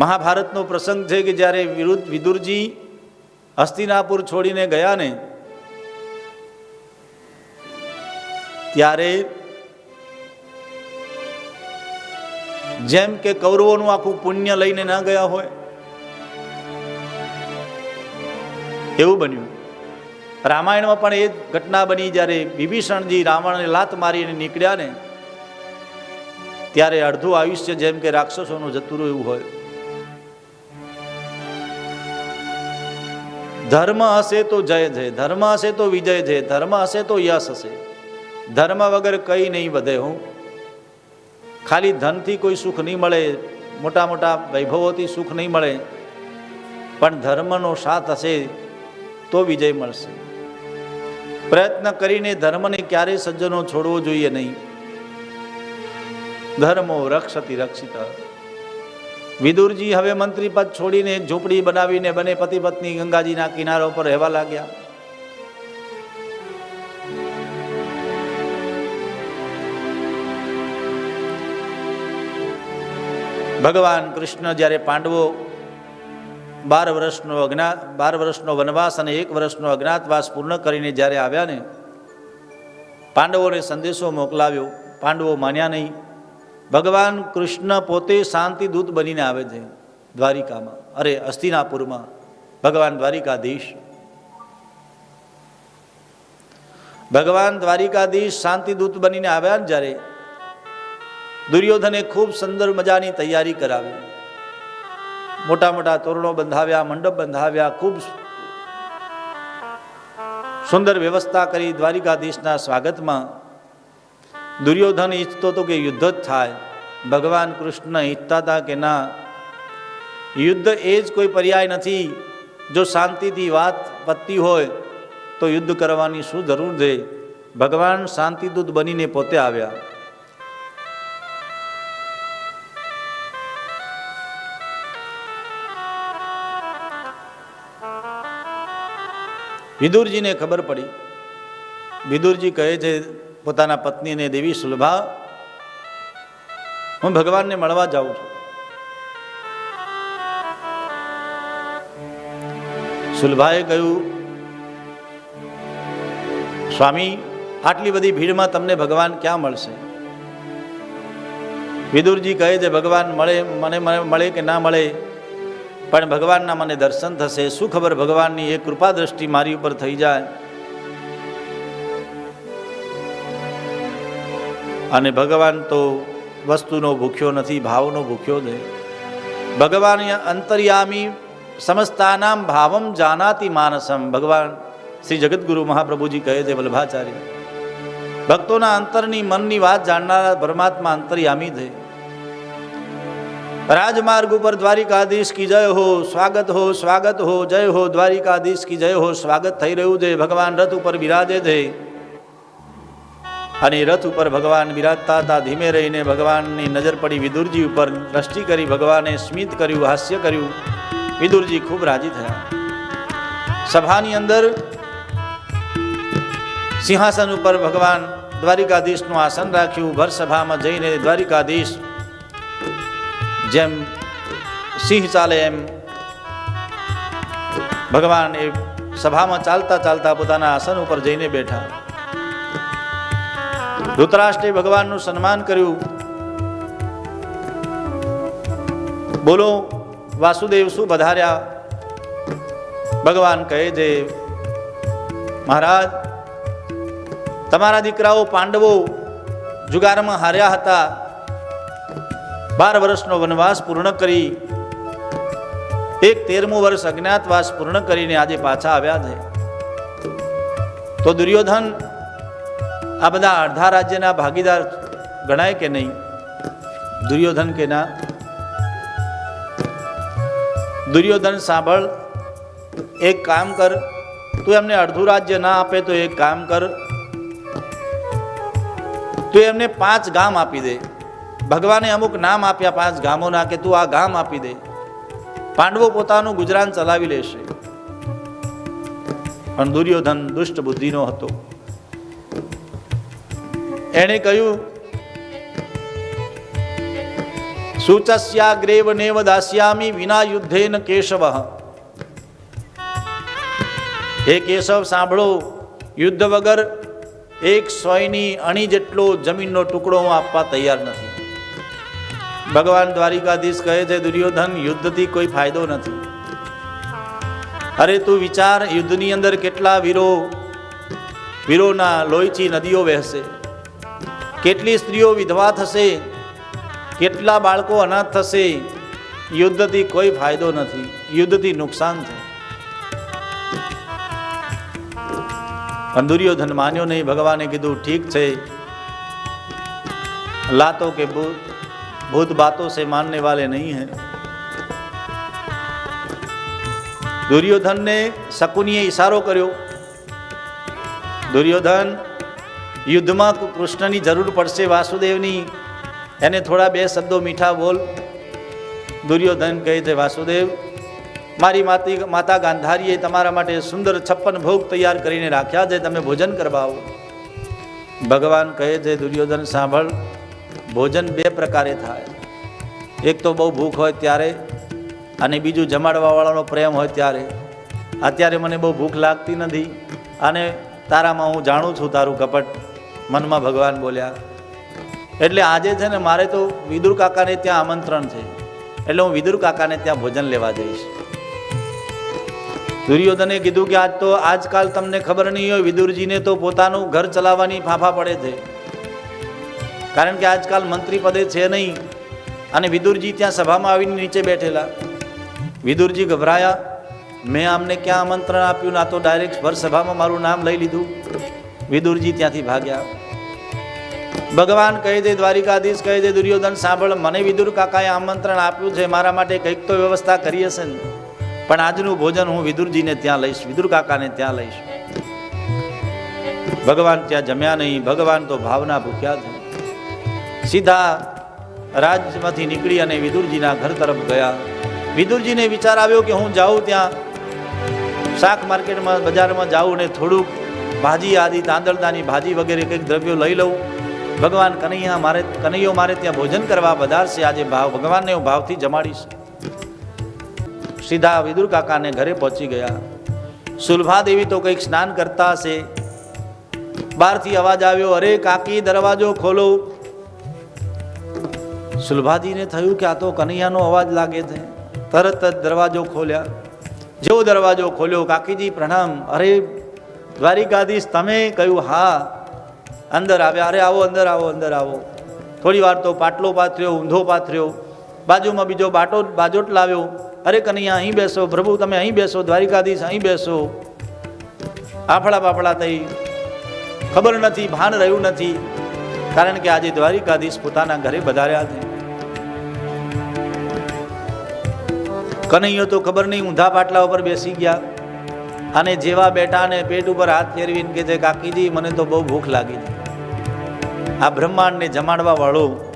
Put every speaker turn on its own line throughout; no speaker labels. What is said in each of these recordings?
મહાભારતનો પ્રસંગ છે કે જ્યારે વિરુદ્ધ વિદુરજી હસ્તિનાપુર છોડીને ગયા ને, ત્યારે જેમ કે કૌરવોનું આખું પુણ્ય લઈને ના ગયા હોય, એવું બન્યું. રામાયણમાં પણ એ ઘટના બની જ્યારે વિભીષણજી રાવણને લાત મારીને નીકળ્યા ને, ત્યારે અડધું આયુષ્ય જેમ કે રાક્ષસોનું જતું રહ્યું હોય. ધર્મ હશે તો જય છે ધર્મ હશે તો વિજય છે ધર્મ હશે તો યશ હશે. ધર્મ વગર કંઈ નહીં વધે હું. ખાલી ધનથી કોઈ સુખ નહીં મળે, મોટા મોટા વૈભવોથી સુખ નહીં મળે, પણ ધર્મનો સાથ હશે તો વિજય મળશે. પ્રયત્ન કરીને ધર્મને ક્યારેય સજ્જનો છોડવો જોઈએ નહીં. ધર્મો રક્ષતી રક્ષિત. વિદુરજી હવે મંત્રી પદ છોડીને ઝૂંપડી બનાવીને બને પતિ પત્ની ગંગાજીના કિનારા પર રહેવા લાગ્યા. ભગવાન કૃષ્ણ જ્યારે પાંડવો બાર વર્ષનો અજ્ઞાત બાર વર્ષનો વનવાસ અને એક વર્ષનો અજ્ઞાતવાસ પૂર્ણ કરીને જ્યારે આવ્યા ને, પાંડવોને સંદેશો મોકલાવ્યો. પાંડવો માન્યા નહીં. ભગવાન કૃષ્ણ પોતે શાંતિ દૂત બનીને આવે છે દ્વારિકામાં. અરે, અસ્તિનાપુરમાં. ભગવાન દ્વારિકાધીશ. ભગવાન દ્વારિકાધીશ શાંતિ દૂત બનીને આવ્યા ને જ્યારે, દુર્યોધને ખૂબ સુંદર મજાની તૈયારી કરાવી. મોટા મોટા તોરણો બંધાવ્યા, મંડપ બંધાવ્યા, ખૂબ સુંદર વ્યવસ્થા કરી દ્વારિકાધીશના સ્વાગતમાં દુર્યોધન ઈચ્છતો હતો કે યુદ્ધ જ થાય. ભગવાન કૃષ્ણ ઈચ્છતા હતા કે ના. યુદ્ધ એ જ કોઈ પર્યાય નથી. જો શાંતિથી વાત પતતી હોય, તો યુદ્ધ કરવાની શું જરૂર છે? ભગવાન શાંતિદૂત બનીને પોતે આવ્યા. વિદુરજીને ખબર પડી. વિદુરજી કહે છે પોતાના પત્નીને દેવી સુલભા હું ભગવાનને મળવા જાઉં છું. સુલભાએ કહ્યું, સ્વામી, આટલી બધી ભીડમાં તમને ભગવાન ક્યાં મળશે? વિદુરજી કહે છે ભગવાન મળે, મને મળે કે ના મળે, પણ ભગવાનના મને દર્શન થશે. શું ખબર ભગવાનની એ કૃપા દ્રષ્ટિ મારી ઉપર થઈ જાય? અને ભગવાન તો વસ્તુનો ભૂખ્યો નથી, ભાવનો ભૂખ્યો દે ભગવાન અંતર્યામી સમસ્તાનામ ભાવમ જાનાતી માનસમ. ભગવાન શ્રી જગદગુરુ મહાપ્રભુજી કહે છે વલ્ભાચાર્ય ભક્તોના અંતરની મનની વાત જાણનારા પરમાત્મા અંતર્યામી છે. રાજમાર્ગ ઉપર દ્વારિકાધીશ કી જય હો, સ્વાગત હો સ્વાગત હો, જય હો, દ્વારિકાધીશ કી જય હો, સ્વાગત થઈ રહ્યું છે. ભગવાન રથ ઉપર બિરાજે છે. અને રથ ઉપર ભગવાન બિરાજતા હતા. ધીમે રહીને ભગવાનની નજર પડી. વિદુરજી ઉપર દ્રષ્ટિ કરી ભગવાને સ્મિત કર્યું, હાસ્ય કર્યું. વિદુરજી ખૂબ રાજી થયા. સભાની અંદર સિંહાસન ઉપર ભગવાન દ્વારિકાધીશનું આસન રાખ્યું. ભર સભામાં જઈને દ્વારિકાધીશ જેમ સિંહ ચાલે એમ ભગવાન એ સભામાં ચાલતા ચાલતા પોતાના આસન ઉપર જઈને બેઠા. ધૃતરાષ્ટ્રે ભગવાનનું સન્માન કર્યું. બોલો, વાસુદેવ શું વધાર્યા ભગવાન કહે છે, મહારાજ, તમારા દીકરાઓ પાંડવો જુગારમાં હાર્યા હતા. બાર વર્ષનો વનવાસ પૂર્ણ કરી. એક તેરમું વર્ષ અજ્ઞાતવાસ પૂર્ણ કરીને આજે પાછા આવ્યા છે. તો દુર્યોધન આ બધા અડધા રાજ્યના ભાગીદાર ગણાય કે નહીં? દુર્યોધન કે ના? દુર્યોધન, સાંભળ, એક કામ કર. તું એમને અડધું રાજ્ય ના આપે તો એક કામ કર. તું એમને પાંચ ગામ આપી દે. ભગવાને અમુક નામ આપ્યા પાંચ ગામોના કે તું આ ગામ આપી દે. પાંડવો પોતાનું ગુજરાન ચલાવી લેશે. પણ દુર્યોધન દુષ્ટ બુદ્ધિનો હતો. એણે કહ્યું, સૂચસ્યાગ્રેવ નેવ દાસ્યામી વિના યુદ્ધેન કેશવ. હે કેશવ, સાંભળો, યુદ્ધ વગર એક સોયની અણી જેટલો જમીનનો ટુકડો હું આપવા તૈયાર નથી. ભગવાન દ્વારિકાધીશ કહે છે, દુર્યોધન, યુદ્ધથી કોઈ ફાયદો નથી. અરે તું વિચાર, યુદ્ધની અંદર કેટલા વીરો, વીરોના લોહીચી નદીઓ વહેશે. કેટલી સ્ત્રીઓ વિધવા થશે? કેટલા બાળકો અનાથ થશે? યુદ્ધથી કોઈ ફાયદો નથી. યુદ્ધથી નુકસાન છે. પણ માન્યો નહીં. ભગવાને કીધું, ઠીક છે. લાતો કે ભૂત બાતો સે માનને વાલે નહીં હે. દુર્યોધનને શકુનીએ ઈશારો કર્યો. દુર્યોધન યુદ્ધમાં કૃષ્ણની જરૂર પડશે વાસુદેવની. એને થોડા બે શબ્દો મીઠા બોલ. દુર્યોધન કહે છે, વાસુદેવ, મારી માતી, માતા ગાંધારીએ તમારા માટે સુંદર છપ્પન ભોગ તૈયાર કરીને રાખ્યા છે, તમે ભોજન કરવા આવો ભગવાન કહે છે, દુર્યોધન, સાંભળ, ભોજન બે પ્રકારે થાય. એક તો બહુ ભૂખ હોય ત્યારે અને બીજું જમાડવાવાળાનો પ્રેમ હોય ત્યારે. અત્યારે મને બહુ ભૂખ લાગતી નથી અને તારામાં હું જાણું છું તારું કપટ. મનમાં ભગવાન બોલ્યા, એટલે આજે છે ને મારે તો વિદુર કાકાને ત્યાં આમંત્રણ છે. એટલે હું વિદુર કાકાને ત્યાં ભોજન લેવા જઈશ. દુર્યોધને કીધું કે આજ તો આજકાલ તમને ખબર નહીં હોય, વિદુરજીને તો પોતાનું ઘર ચલાવવાની ફાંફા પડે છે. કારણ કે આજકાલ મંત્રી પદે છે નહીં અને વિદુરજી ત્યાં સભામાં આવીને નીચે બેઠેલા. વિદુરજી ગભરાયા, મેં આમને ક્યાં આમંત્રણ આપ્યું? ના તો ડાયરેક્ટ ભર સભામાં મારું નામ લઈ લીધું. વિદુરજી ત્યાંથી ભાગ્યા. ભગવાન કહી દે, દ્વારિકાધીશ કહી દે, દુર્યોધન, સાંભળ, મને વિદુર કાકાએ આમંત્રણ આપ્યું છે, મારા માટે કંઈક તો વ્યવસ્થા કરી હશે ને. પણ આજનું ભોજન હું વિદુરજીને ત્યાં લઈશ, વિદુર કાકાને ત્યાં લઈશ. ભગવાન ત્યાં જમ્યા નહીં, ભગવાન તો ભાવના ભૂખ્યા છે. સીધા રાજમાંથી નીકળી અને વિદુરજીના ઘર તરફ ગયા. વિદુરજીને વિચાર આવ્યો કે હું જાઉં ત્યાં. શાક માર્કેટમાં, બજારમાં જાઉં ને થોડુંક ભાજી, આદિ, તાંદળદાની ભાજી વગેરે કંઈક દ્રવ્યો લઈ લઉં. ભગવાન કનૈયા મારે કનૈયો મારે ત્યાં ભોજન કરવા વધારશે આજે ભાવ ભગવાનને હું ભાવથી જમાડીશ. સીધા વિદુર કાકાને ઘરે પહોંચી ગયા. સુલભા દેવી તો કંઈક સ્નાન કરતા હશે. બહારથી અવાજ આવ્યો, અરે કાકી, દરવાજો ખોલો. સુલભાજીને થયું કે આ તો કનૈયાનો અવાજ લાગે છે. તરત જ દરવાજો ખોલ્યા. જેવો દરવાજો ખોલ્યો, કાકીજી, પ્રણામ. અરે દ્વારિકાધીશ, તમે કહ્યું, હા. અંદર આવ્યા, અરે આવો, અંદર આવો અંદર આવો. થોડી વાર તો પાટલો પાથર્યો, ઊંધો પાથર્યો. બાજુમાં બીજો બાટો, બાજોટ લાવ્યો. અરે કનૈયા, અહીં બેસો, પ્રભુ તમે અહીં બેસો, દ્વારિકાધીશ, અહીં બેસો. આફળા બાફળા થઈ. ખબર નથી, ભાન રહ્યું નથી. કારણ કે આજે દ્વારિકાધીશ પોતાના ઘરે વધાર્યા છે. કનૈયો તો ખબર નહીં, ઊંધા પાટલા ઉપર બેસી ગયા. અને જેવા બેઠા ને પેટ ઉપર હાથ ફેરવીને કે છે, કાકીજી, મને તો બહુ ભૂખ લાગી છે. આ બ્રહ્માંડને જમાડવા વાળો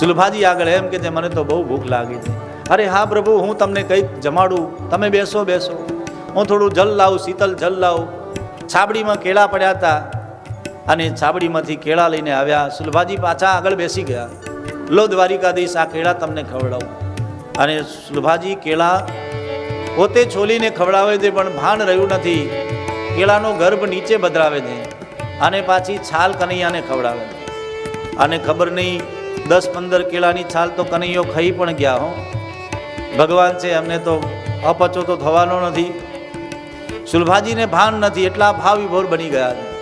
સુલભાજી આગળ એમ કે છે, મને તો બહુ ભૂખ લાગી છે. અરે હા પ્રભુ, હું તમને કંઈક જમાડું. તમે બેસો બેસો. હું થોડું જલ લાવું, શીતલ જલ લાવું. છાબડીમાં કેળા પડ્યા હતા અને છાબડીમાંથી કેળા લઈને આવ્યા. સુલભાજી પાછા આગળ બેસી ગયા. લો દ્વારિકાધીશ, આ કેળા તમને ખવડાવું. અને સુલભાજી કેળા પોતે છોલીને ખવડાવે છે, પણ ભાન રહ્યું નથી. કેળાનો ગર્ભ નીચે બદરાવે છે. અને પાછી છાલ કનૈયાને ખવડાવે. અને ખબર નહીં, દસ પંદર કેળાની છાલ તો કનૈયો ખાઈ પણ ગયા હો. ભગવાન છે, એમને તો અપચો તો થવાનો નથી. સુલભાજીને ભાન નથી, એટલા ભાવ વિભોર બની ગયા છે.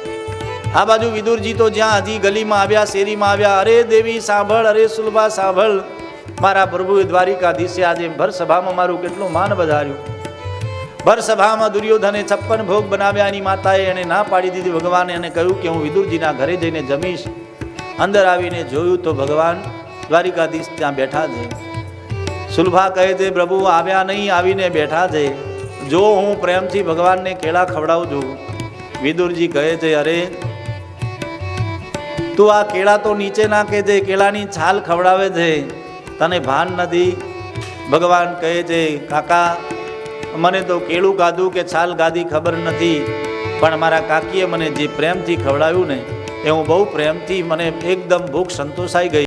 આ બાજુ વિદુરજી તો જ્યાં હજી ગલીમાં આવ્યા, શેરીમાં આવ્યા, અરે દેવી સાંભળ, અરે સુલભા સાંભળ. મારા પ્રભુએ દ્વારિકાધીશે આજે ભર સભામાં મારું કેટલું માન વધાર્યું. ભર સભામાં દુર્યોધને છપ્પન ભોગ બનાવ્યા એની માતાએ એને ના પાડી દીધી. ભગવાને એને કહ્યું કે હું વિદુરજીના ઘરે જઈને જમીશ. અંદર આવીને જોયું તો ભગવાન દ્વારિકાધીશ ત્યાં બેઠા છે. સુલભા કહે છે, પ્રભુ, આવ્યા નહીં, આવીને બેઠા છે. જો હું પ્રેમથી ભગવાનને કેળા ખવડાવું છું વિદુરજી કહે છે, અરે, તું આ કેળા તો નીચે નાખે છે, કેળાની છાલ ખવડાવે છે. તને ભાન નથી. ભગવાન કહે છે, કાકા મને તો કેળું ગાધું કે છાલ ગાધી ખબર નથી. પણ મારા કાકીએ મને જે પ્રેમથી ખવડાવ્યું ને, એ હું બહુ પ્રેમથી મને એકદમ ભૂખ સંતોષાઈ ગઈ.